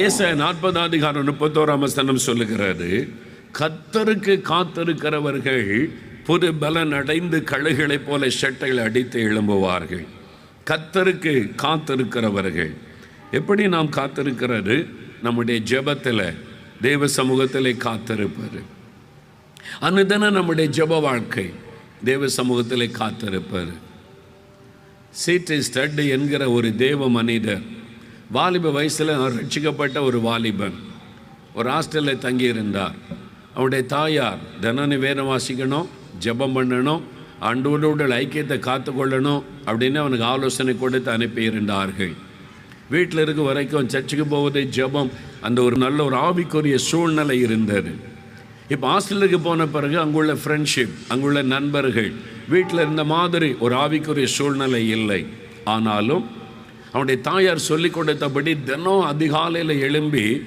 ஏச நாற்பதாம் அதிகாரம் முப்பத்தோராம் வசனம் சொல்லுகிறது கத்தருக்கு காத்திருக்கிறவர்கள் புது பலன் அடைந்து கழுகளைப் போல ஷட்டைகளை அடித்து எழும்புவார்கள். கத்தருக்கு காத்திருக்கிறவர்கள். எப்படி நாம் காத்திருக்கிறது? நம்முடைய ஜெபத்தில் தேவ சமூகத்தில் காத்திருப்பது. அனுதினம் நம்முடைய ஜெப வாழ்க்கை. தேவ சமூகத்தில் காத்திருப்பது. சீட்டை ஸ்டட் என்கிற ஒரு தேவ மனிதர் வாலிப வயசில் ரட்சிக்கப்பட்ட ஒரு வாலிபன். ஒரு ஹாஸ்டலில் தங்கியிருந்தார். அவருடைய தாயார் தினனு வேதம் வாசிக்கணும் ஜெபம் பண்ணணும் அண்டோடு ஐக்கியத்தை காத்துக்கொள்ளணும் அப்படின்னு அவனுக்கு ஆலோசனை கொடுத்து அனுப்பியிருந்தார்கள். வீட்டில் இருக்க வரைக்கும் சர்ச்சுக்கு போவது ஜெபம் அந்த ஒரு நல்ல ஒரு ஆவிக்குரிய சூழ்நிலை இருந்தது. இப்போ ஹாஸ்டலுக்கு போன பிறகு அங்குள்ள ஃப்ரெண்ட்ஷிப் அங்குள்ள நண்பர்கள் வீட்டில் இருந்த மாதிரி ஒரு ஆவிக்குரிய சூழ்நிலை இல்லை. ஆனாலும் அவனுடைய தாயார் சொல்லிக் கொடுத்தபடி தினம் அதிகாலையில் எழும்பி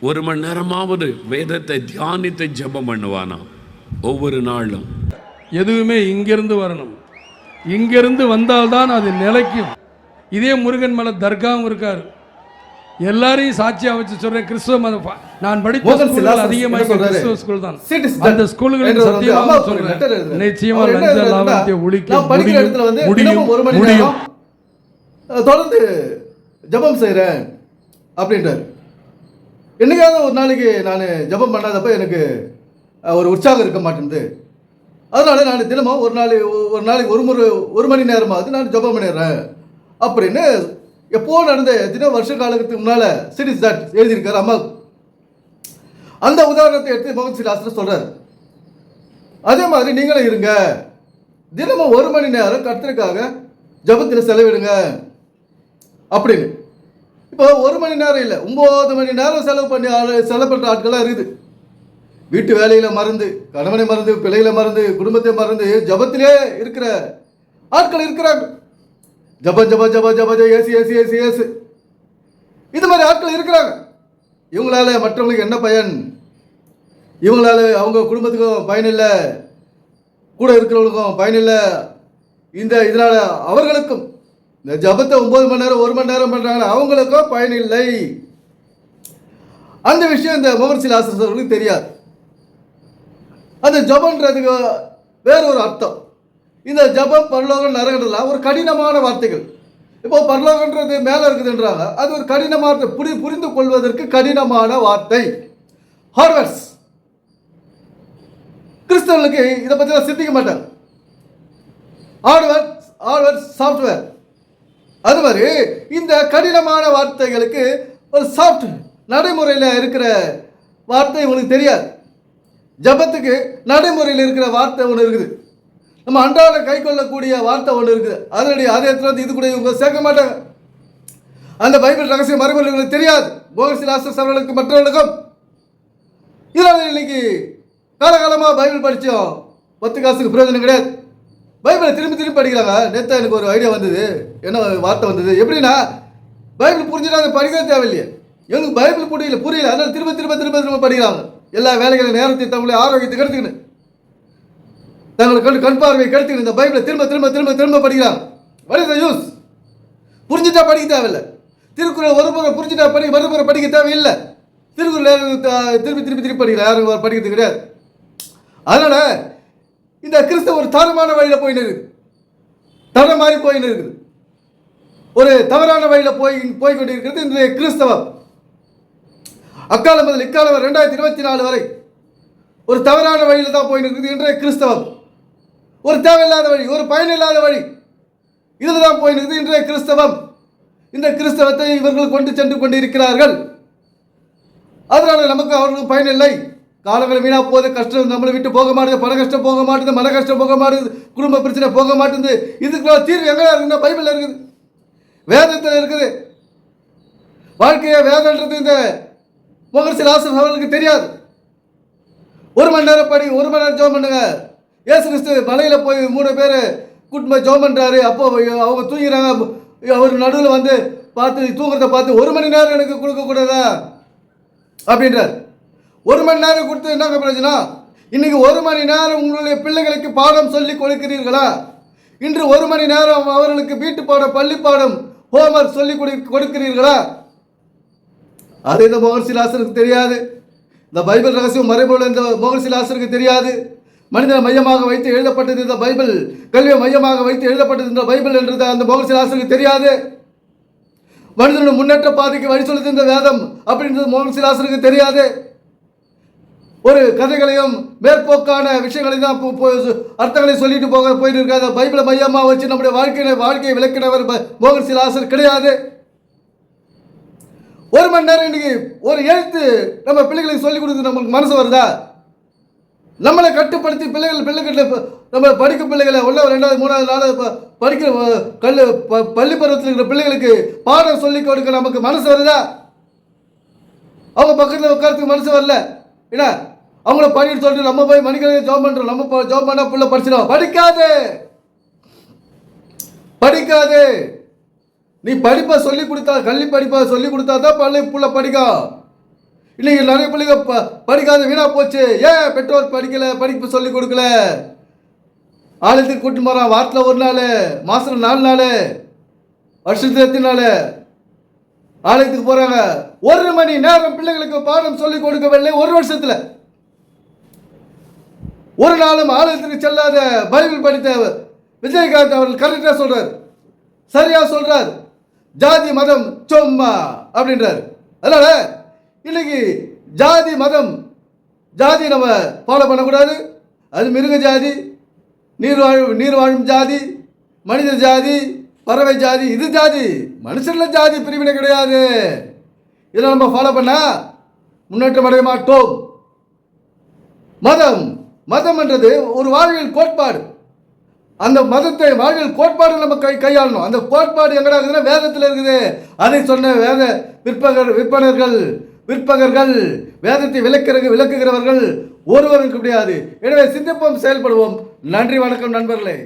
ஒரு மணி நேரமாவது வேதத்தை தியானித்து ஜெபம் பண்ணுவானாம். ஒவ்வொரு நாளும். எதுவுமே இங்கிருந்து வரணும். இங்கிருந்து வந்தால்தான் அது நிலைக்கும். இதே முருகன் மலை தர்காவும் இருக்கார். எல்லாரையும் சாட்சியா வச்சு சொல்றேன் கிறிஸ்துவ மத நான் படித்த ஸ்கூல்கள் அதிகமாக? கிறிஸ்துவ ஸ்கூல் தான். அந்த. ஸ்கூல்களில் சத்தியமாக சொல்றேன். எழுதுறாரு. நிச்சயமா அவர் என்ன லஞ்ச லாபத்தை ஒழிக்க முடியும். முடியும். தொடர்ந்து ஜெபம் செய்கிறேன் அப்படின்றார். என்னைக்காவது ஒரு நாளைக்கு நான் ஜெபம் பண்ணாதப்ப எனக்கு ஒரு உற்சாகம் இருக்க மாட்டேங்குது அதனால் நான் தினமும் ஒரு நாள் ஒரு நாளைக்கு ஒரு முறை ஒரு மணி நேரமாவது நான் ஜெபம் பண்ணிடுறேன் அப்படின்னு எப்போ நடந்த தினம் வருஷ காலத்துக்கு முன்னால் சிரிஸ் தட் எழுதியிருக்கார் அம்மா. அந்த உதாரணத்தை எடுத்து முகமது சிலாசர் சொல்கிறார் அதே மாதிரி நீங்களும் இருங்க. தினமும் ஒரு மணி நேரம் கட்டுறதுக்காக ஜபத்தில் செலவிடுங்க. அப்படின்னு. இப்போ ஒரு மணி நேரம் இல்லை ஒம்பது மணி நேரம் செலவு பண்ணி ஆள் செலவு பண்ணுற ஆட்களாக இருக்குது. வீட்டு வேலையில் மறந்து கணவனை மறந்து பிள்ளைகளை மறந்து குடும்பத்தை மறந்து ஜபத்திலே இருக்கிற ஆட்கள் இருக்கிறாங்க. ஜப ஜப ஜப ஜப ஜப ஏசி ஏசி ஏசி ஏசு. இது மாதிரி ஆட்கள் இருக்கிறாங்க. இவங்களால மற்றவங்களுக்கு என்ன பயன்? இவங்களால அவங்க குடும்பத்துக்கும் பயனில்லை கூட இருக்கிறவங்களுக்கும் பயனில்லை இந்த இதனால் அவர்களுக்கும் இந்த ஜபத்தை ஒன்பது மணி நேரம் ஒரு மணி நேரம் பண்றாங்க. அவங்களுக்கும் பயனில்லை அந்த விஷயம் இந்த முகர்சில் ஆசிரியர்களுக்கு தெரியாது. அந்த ஜபன்றதுக்கு வேற ஒரு அர்த்தம். இந்த ஜபம் பரலோகம் நரகன்றதுலாம் ஒரு கடினமான வார்த்தைகள். இப்போ பரலோகன்றது மேலே இருக்குதுன்றாங்க. அது ஒரு கடினமான புரி புரிந்து கொள்வதற்கு கடினமான வார்த்தை. ஹார்வர்ஸ் கிறிஸ்தவர்களுக்கு இதை பற்றிலாம் சிந்திக்க மாட்டாங்க. Hardware hardware software. அது மாதிரி இந்த கடினமான வார்த்தைகளுக்கு ஒரு சாஃப்ட் நடைமுறையில் இருக்கிற வார்த்தை உங்களுக்கு தெரியாது. ஜபத்துக்கு நடைமுறையில் இருக்கிற வார்த்தை ஒன்று இருக்குது. நம்ம அன்றாட கை கொள்ளக்கூடிய வார்த்தை ஒன்று இருக்குது. அதனுடைய அதே இடத்துல வந்து இது கூட இவங்க சேர்க்க மாட்டாங்க. அந்த பைபிள் ரகசிய மறுமொழிகளுக்கு தெரியாது. போகசில் ஆசஸ் அவர்களுக்கு மற்றவர்களுக்கும். இதனால் இன்னைக்கு காலகாலமாக பைபிள் படித்தோம் பத்து காசுக்கு பிரயோஜனம் கிடையாது. பைபிளை திரும்பி திரும்பி படிக்கிறாங்க நேற்று எனக்கு ஒரு ஐடியா வந்தது. என்ன வார்த்தை வந்தது? எப்படின்னா பைபிள் புரிஞ்சுட்டு அதை படிக்கவே தேவையில்லையே. எனக்கு பைபிள் புரியல புரியல. அதனால திரும்ப திரும்ப திரும்ப திரும்ப படிக்கிறாங்க எல்லா வேலைகளும் நேரத்தை தங்களுடைய ஆரோக்கியத்தை கெடுத்துக்கின்னு தங்களை கண் கண் பார்வையை கெடுத்துக்கின்னு இந்த பைபிளை திரும்ப திரும்ப திரும்ப திரும்ப படிக்கிறாங்க what is the யூஸ் புரிஞ்சுட்டா படிக்க தேவையில்லை. திருக்குறள் ஒரு முறை புரிஞ்சுட்டா படி மறுமுறை படிக்க தேவையில்லை. திருக்குறள் திருப்பி திருப்பி திருப்பி படிக்கல யாரும் படிக்கிறது கிடையாது. அதனால இந்த கிறிஸ்தவ ஒரு தரமான வழியில் போயின்னு இருக்குது தரம் மாதிரி போயின்னு இருக்குது ஒரு தவறான வழியில் போய் போய் கொண்டிருக்கிறது இன்றைய கிறிஸ்தவம். அக்காலம் முதல் இக்காலம் ரெண்டாயிரத்தி இருபத்தி நாலு வரை ஒரு தவறான வழியில் தான் போயின்னு இருக்குது இன்றைய கிறிஸ்தவம். ஒரு தேவையில்லாத வழி ஒரு பயனில்லாத வழி இதில் தான் போயின்னு இருக்குது இன்றைய கிறிஸ்தவம். இந்த கிறிஸ்தவத்தை இவர்கள் கொண்டு சென்று கொண்டிருக்கிறார்கள். அதனால நமக்கு அவர்களுக்கு பயனில்லை காலங்கள் வீணா போகுது கஷ்டம் நம்மளை விட்டு போக மாட்டேது பண கஷ்டம் போக மாட்டேது மன கஷ்டம் போக மாட்டேது குடும்ப பிரச்சனை போக மாட்டேது. இதுக்குள்ள தீர்வு எங்கே இருக்குன்னா பைபிளில் இருக்குது. வேதத்தில் இருக்குது. வாழ்க்கையை வேதன்றது இந்த முகர்சில் ஆசிரியர் அவர்களுக்கு தெரியாது. ஒரு மணி நேரம் படி ஒரு மணி நேரம் ஜோம் பண்ணுங்க. ஏசு கிறிஸ்து மலையில் போய் மூணு பேர் கூட்டிட்டு ஜோம் பண்ணுறாரு அப்போ அவங்க தூங்கிறாங்க. அவர் நடுவில் வந்து பார்த்து தூங்குறத பார்த்து ஒரு மணி நேரம் எனக்கு கொடுக்கக்கூடாதா? அப்படின்றார். ஒரு மணி நேரம் கொடுத்து என்ன பிரயோஜனம்? இன்னைக்கு ஒரு மணி நேரம் உங்களுடைய பிள்ளைகளுக்கு பாடம் சொல்லி கொடுக்கிறீர்களா? இன்று ஒரு மணி நேரம் அவர்களுக்கு வீட்டு பாடம் பள்ளி பாடம் ஹோம்ஒர்க் சொல்லி கொடு கொடுக்கிறீர்களா? அது இந்த மோகன் சிலாசனுக்கு தெரியாது. இந்த பைபிள் ரகசியம் மறைபொருள் இந்த மோகன் தெரியாது. மனிதனை மையமாக வைத்து எழுதப்பட்டது இந்த பைபிள் கல்வியை மையமாக வைத்து எழுதப்பட்டது இந்த பைபிள் என்றது அந்த மோகன் சிலாசனுக்கு தெரியாது. மனிதனுடைய முன்னேற்ற பாதைக்கு வழி சொல்லுது இந்த வேதம் அப்படின்றது மோகன்சிலாசனுக்கு தெரியாது. ஒரு கதைகளையும் மேற்போக்கான விஷயங்களை தான் போ- அர்த்தங்களை சொல்லிட்டு போக போயிட்டு இருக்காது பைபிளை மையமாக வச்சு நம்முடைய வாழ்க்கையை வாழ்க்கையை விளக்கினவர் மோகன் சிலாசர் கிடையாது. ஒரு மணி நேரம் இன்னைக்கு ஒரு எழுத்து நம்ம பிள்ளைகளுக்கு சொல்லிக் கொடுத்து நமக்கு மனசு வருதா? நம்மளை கட்டுப்படுத்தி பிள்ளைகள் பிள்ளைகிட்ட நம்ம படிக்கும் பிள்ளைகளை ஒன்றாவது ரெண்டாவது மூணாவது நாலாவது படிக்கிற கல் ப- பள்ளி பருவத்தில் இருக்கிற பிள்ளைகளுக்கு பாடம் சொல்லிக் கொடுக்க நமக்கு மனசு வருதா? அவங்க பக்கத்தில் உட்காரத்துக்கு மனசு வரல. என்ன? அவங்கள பண்ணிட்டு சொல்லிட்டு நம்ம போய் மணிக்கணக்கு ஜாப் பண்ணுறோம் நம்ம ஜாப் பண்ணால் புள்ள படிச்சிடும் படிக்காது. படிக்காது. நீ படிப்பை சொல்லி கொடுத்தா கல்வி படிப்பை சொல்லி கொடுத்தா தான் பள்ளி புள்ள படிக்கும். இன்னைக்கு நிறைய பிள்ளைங்க ப- படிக்காத வீணாக போச்சு. ஏன் பெற்றோர் படிக்கல படிப்பு சொல்லி கொடுக்கல? ஆலயத்துக்கு கூட்டிட்டு போகிறான் வாரத்தில் ஒரு நாள் மாதத்தில் நாலு நாள் வருஷத்துக்கு எத்தனை நாள்? ஆலயத்துக்கு போகிறாங்க ஒரு மணி நேரம் பிள்ளைகளுக்கு பாடம் சொல்லி கொடுக்கவில்லை ஒரு வருஷத்தில். ஒரு நாளும் ஆலயத்துக்கு செல்லாத பைபிள் படித்த விஜயகாந்த் அவர்கள் கரெக்டாக சொல்றார். சரியா சொல்றார். ஜாதி மதம் சும்மா அப்படின்றார். அதனால இன்னைக்கு ஜாதி மதம் ஜாதி நம்ம ஃபாலோ பண்ணக்கூடாது. அது மிருக ஜாதி நீர் வாழும் நீர் வாழும் ஜாதி மனித ஜாதி பறவை ஜாதி இது ஜாதி. மனுஷனில் ஜாதி பிரிவினை கிடையாது. இதை நம்ம ஃபாலோ பண்ணால் முன்னேற்றம் அடைய மாட்டோம். மதம். மதம் என்றது ஒரு வாழ்வியல் கோட்பாடு. அந்த மதத்தை வாழ்வியல் கோட்பாடு நம்ம கை கையாளணும். அந்த கோட்பாடு எங்கடா இருக்குதுன்னா வேதத்தில் இருக்குது. அதை சொன்ன வேத விற்பகர் விற்பனர்கள் விற்பகர்கள் வேதத்தை விளக்கிற விளக்குகிறவர்கள் ஒருவரும் கிடையாது எனவே சிந்திப்போம் செயல்படுவோம். நன்றி வணக்கம் நண்பர்களே.